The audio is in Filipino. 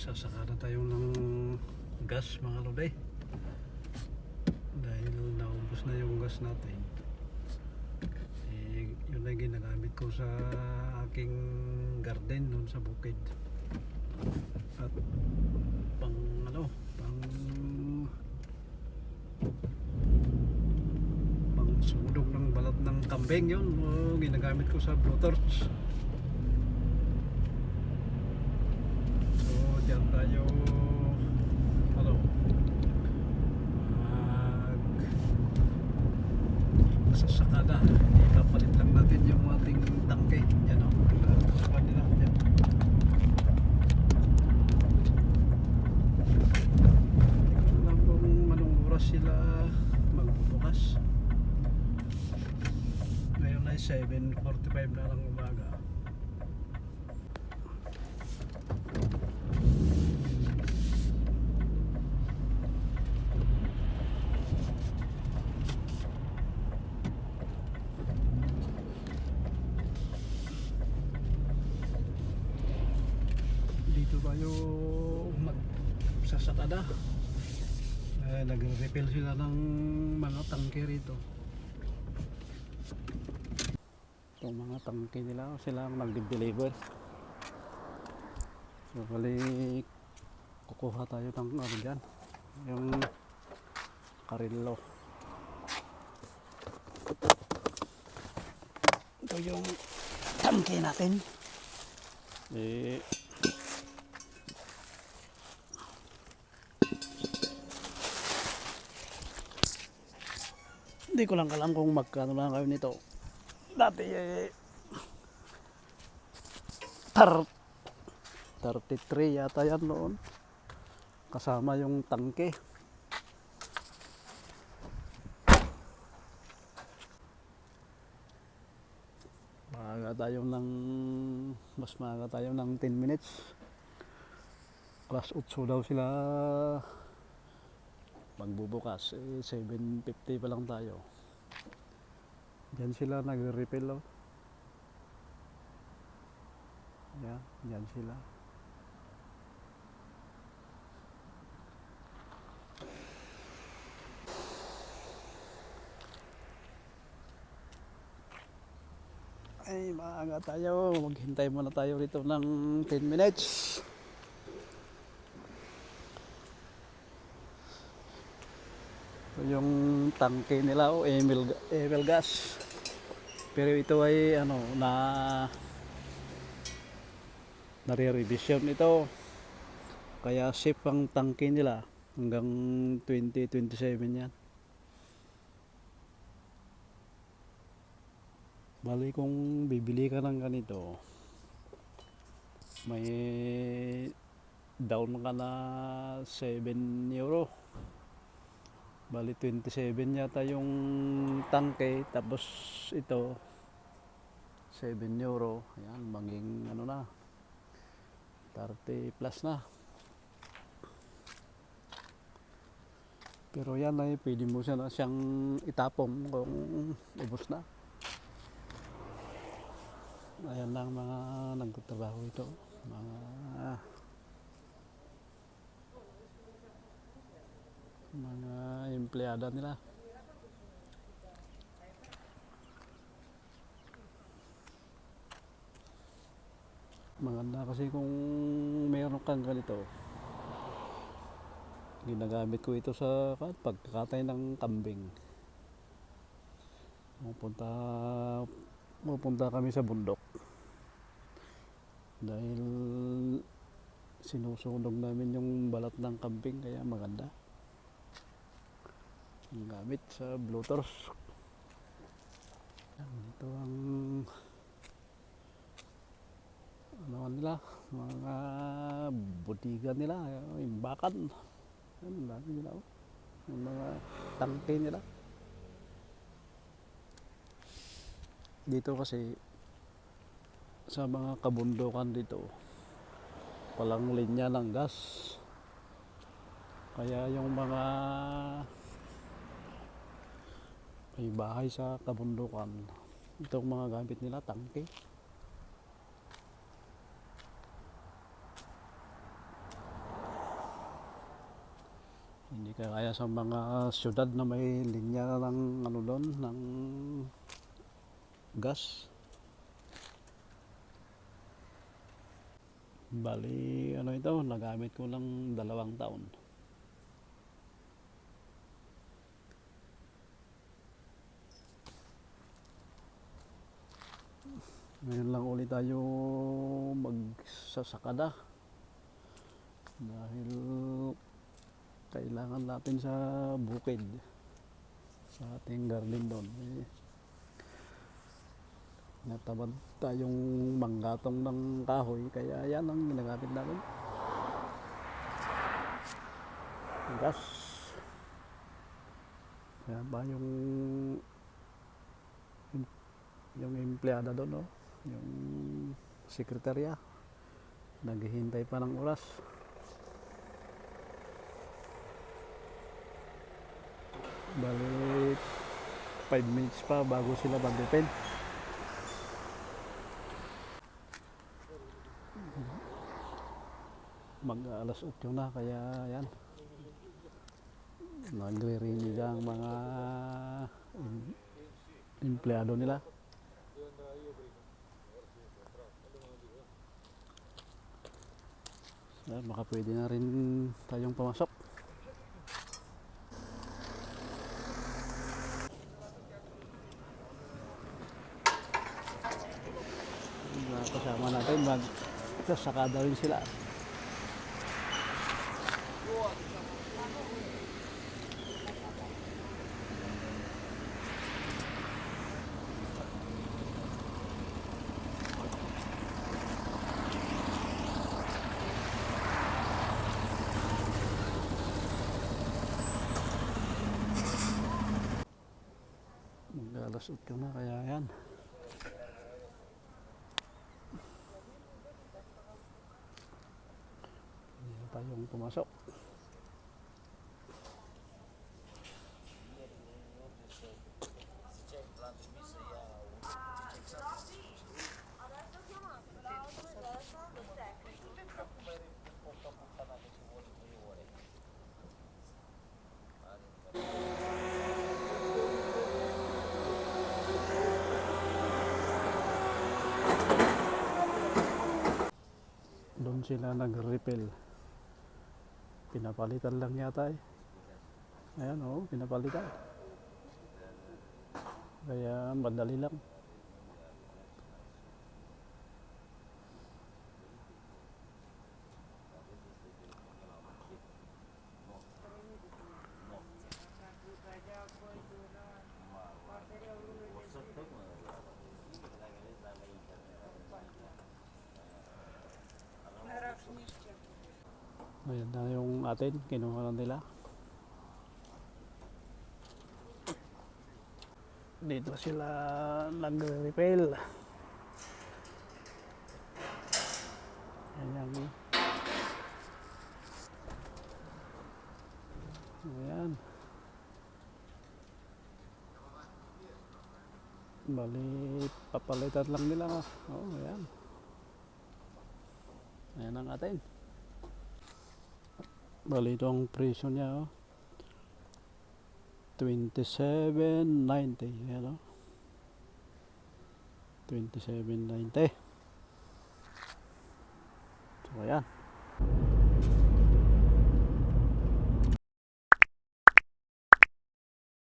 Magsasaka na tayo ng gas mga lodi. Dahil naubos na yung gas natin. Eh, yun yung ginagamit ko sa aking garden doon sa bukid. At pang ano, pang pang sudog ng balat ng kambing yun. O, ginagamit ko sa blowtorch. So, diyan tayo ano mag sasakada. Ipapalit lang natin yung ating. Yan o. Sa kanila. Yan. Alam kung sila magbubukas. Ngayon ay 7.45 na lang umaga. dito tayo magsasakada eh, nagre-refill sila ng mga tangke rito. Itong mga tangke nila sila ang nag-deliver so bali kukuha tayo ng ano dyan yung karillo ito yung tangke natin. Eh Hindi ko lang alam kung magkano lang kayo nito. Dati eh, tar 33 yata yan noon. Kasama yung tangke. Maaga tayo ng mas maaga tayo ng 10 minutes. Alas 8 daw sila magbubukas eh 7.50 pa lang tayo Diyan sila nagre-refill oh. Yan, diyan sila. Ay, maaga tayo. Maghintay muna tayo rito ng 10 minutes. Ito yung tangke nila o Emil, Emil gas. Pero ito ay ano na nare-revision ito. Kaya safe ang tangke nila hanggang 2027 yan. Bali kung bibili ka ng ganito, may down ka na 7 euro. Bali 27 yata yung tangke tapos ito 7 euro. Ayan, maging ano na 30 plus na. Pero yan ay pwede mo siya na siyang itapong kung ubos na. Ayan lang mga nagtatrabaho ito. Mga mga empleyada nila. Maganda kasi kung meron kang ganito. Ginagamit ko ito sa pagkakatay ng kambing. Pupunta pupunta kami sa bundok. Dahil sinusunog namin yung balat ng kambing kaya maganda gamit sa blowtorch Yan, ito ang ano nila mga butigan nila imbakan yan ang dami nila oh. yung mga tangke nila. Dito kasi sa mga kabundukan dito walang linya ng gas. Kaya yung mga may bahay sa kabundukan itong mga gamit nila tangke Hindi kaya sa mga syudad na may linya ng ano doon, ng gas. Bali, ano ito, nagamit ko lang dalawang taon. Ngayon lang ulit tayo magsasakada. Dahil kailangan natin sa bukid. Sa ating garden doon. Eh, natamad tayong manggatong ng kahoy kaya yan ang ginagamit namin gas kaya ba yung yung empleyada doon no? Yung sekretarya naghihintay pa ng oras. Bali 5 minutes pa bago sila mag-open mag alas 8 na kaya yan. Nagre-rinig ang mga em- empleyado nila so, baka pwede na rin tayong pumasok. Kasama natin mag sasakada rin sila alas 8 na kaya yan. Hindi na tayong pumasok doon sila nag-repel. Pinapalitan lang yata eh. Ayan oo pinapalitan. Kaya madali lang ayan na yung atin kinuha na nila. Dito sila nag-repel ayan ayan. Bali papalitan lang nila. Oh ayan. Ayan ang atin bali ito presyo niya oh. 27.90 yan o 27.90 so ayan